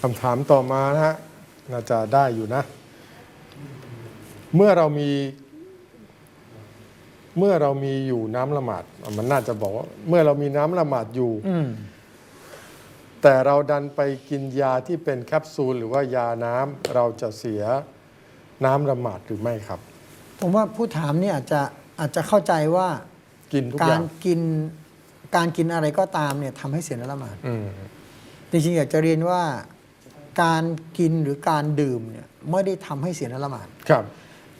คำถามต่อมานะฮะน่าจะได้อยู่นะ เมื่อเรามี เมื่อเรามีอยู่น้ำละหมาดมันน่าจะบอกว่า เมื่อเรามีน้ำละหมาดอยู่ อืมแต่เราดันไปกินยาที่เป็นแคปซูลหรือว่ายาน้ำเราจะเสียน้ำละหมาดหรือไม่ครับ ผมว่าผู้ถามเนี่ยอาจจะอาจจะเข้าใจว่ากินทุกกาอย่ารงกินการกินอะไรก็ตามเนี่ยทำให้เสียน้ำละหมาด อืม จริงๆอยากจะเรียนว่า การกินหรือการดื่มเนี่ยไม่ได้ทำให้เสียน้ำละหมาดครับ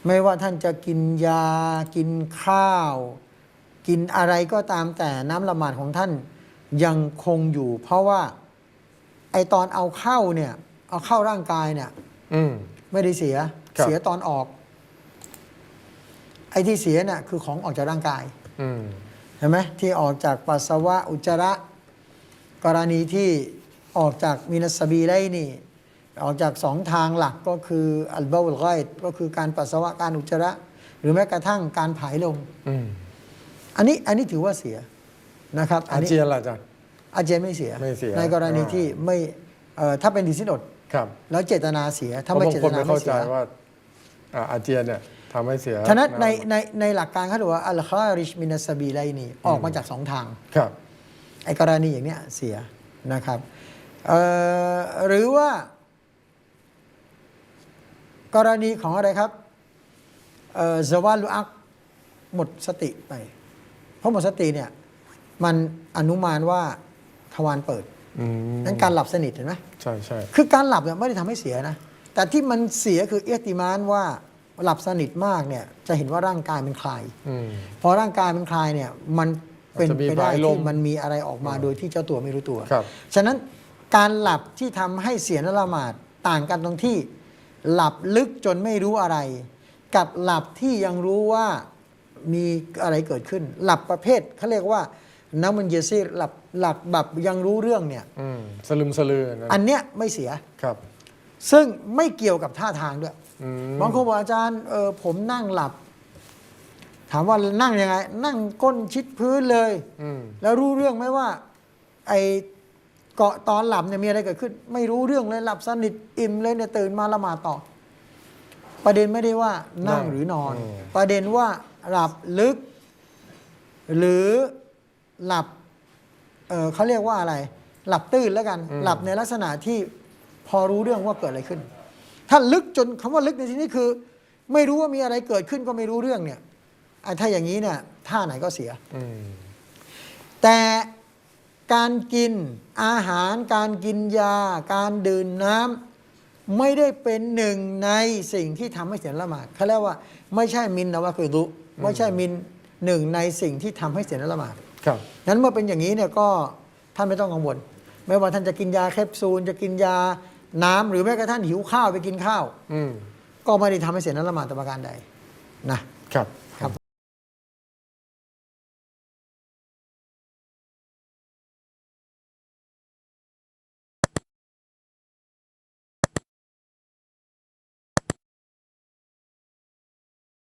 ไม่ว่าท่านจะกินยา กินข้าว กินอะไรก็ตามแต่น้ำละหมาดของท่านยังคงอยู่ เพราะว่าไอตอนเอาเข้าเนี่ย เอาเข้าร่างกายเนี่ยอืมไม่ได้เสียครับเสียตอนออก ไอ้ที่เสียน่ะคือของออกจากร่างกายอืมเห็นไหมที่ออกจากปัสสาวะอุจจาระ กรณีที่ออกจากมินัสบีได้นี่ ออกจากสองทางหลักก็คืออัลบาอุลไกดก็คือการปัสสาวะการอุจจาระ หรือแม้กระทั่งการผายลมอืมอันนี้อันนี้ถือว่าเสียนะครับอานี้เจียนล่ะอาจารย์อาเจียนไม่เสียไม่เสียในกรณีอ่าที่ไม่เอ่อถ้าเป็นดิสินอดครับแล้วเจตนาเสีย ถ้าเพราะไม่บางเจคตนนาไม่ไม่เข้าเสีใจยว่าอ่าอาเจียนเนี่ยทำให้เสียฉะนั้นในำในในหลักการเขาถือว่าอัลคาริชมินัสบีไลนี่ออกมาจากสองทางครับไอ้กรณีอย่างเนี้ยเสียนะครับเอ่อหรือว่า กรณีของอะไรครับเอ่อซาวาลุอักหมดสติไป เพราะหมดสติเนี่ยมันอนุมานว่าทวารเปิดอืมนั้นการหลับสนิทเห็นไหมใช่ใช่คือการหลับเนี่ยไม่ได้ทำให้เสียนะ แต่ที่มันเสียคือเอติมานว่าหลับสนิทมากเนี่ยจะเห็นว่าร่างกายมันคลายอืมพอร่างกายมันคลายเนี่ยมันเป็นอาจจะมีไปได้ผายลมที่มันมีอะไรออกมาโดยที่เจ้าตัวไม่รู้ตัวครับฉะนั้นการหลับที่ทำให้เสียนละหมาดต่างกันตรงที่ หลับลึกจนไม่รู้อะไร กับหลับที่ยังรู้ว่ามีอะไรเกิดขึ้น หลับประเภทเขาเรียกว่าน้ำมันเยซีหลับหลับแบบยังรู้เรื่องเนี่ย อืมสลึมสลือนะอันเนี้ยไม่เสีย ครับ ซึ่งไม่เกี่ยวกับท่าทางด้วยอืมบางคนบอกอาจารย์เออผมนั่งหลับ ถามว่านั่งยังไง นั่งก้นชิดพื้นเลย อืมแล้วรู้เรื่องไหมว่า ไอ เกาะตอนหลับเนี่ยมีอะไรเกิดขึ้น ไม่รู้เรื่องเลยหลับสนิทอิ่มเลยเนี่ยตื่นมาละหมาดต่อ ประเด็นไม่ได้ว่านั่งหรือนอน ประเด็นว่าหลับลึก หรือหลับเอ่อเขาเรียกว่าอะไร หลับตื่นแล้วกัน หลับในลักษณะที่พอรู้เรื่องว่าเกิดอะไรขึ้น ถ้าลึกจนคำว่าลึกในที่นี้คือ ไม่รู้ว่ามีอะไรเกิดขึ้นก็ไม่รู้เรื่องเนี่ยไอ้ถ้าอย่างนี้เนี่ยท่าไหนก็เสียอืมแต่ การกินอาหารการกินยา การดื่มน้ำไม่ได้เป็นหนึ่งในสิ่งที่ทำให้เสียละหมาดเขาเรียกว่าไม่ใช่มินนะว่าคือรุไม่ใช่มินหนึ่งในสิ่งที่ทำให้เสียละหมาดครับนั้นเมื่อเป็นอย่างนี้เนี่ยก็ท่านไม่ต้องกังวล ไม่ว่าท่านจะกินยาแคปซูล จะกินยาน้ำหรือแม้กระทั่งหิวข้าวไปกินข้าว อืมก็ไม่ได้ทำให้เสียละหมาดแต่ประการใดนะครับ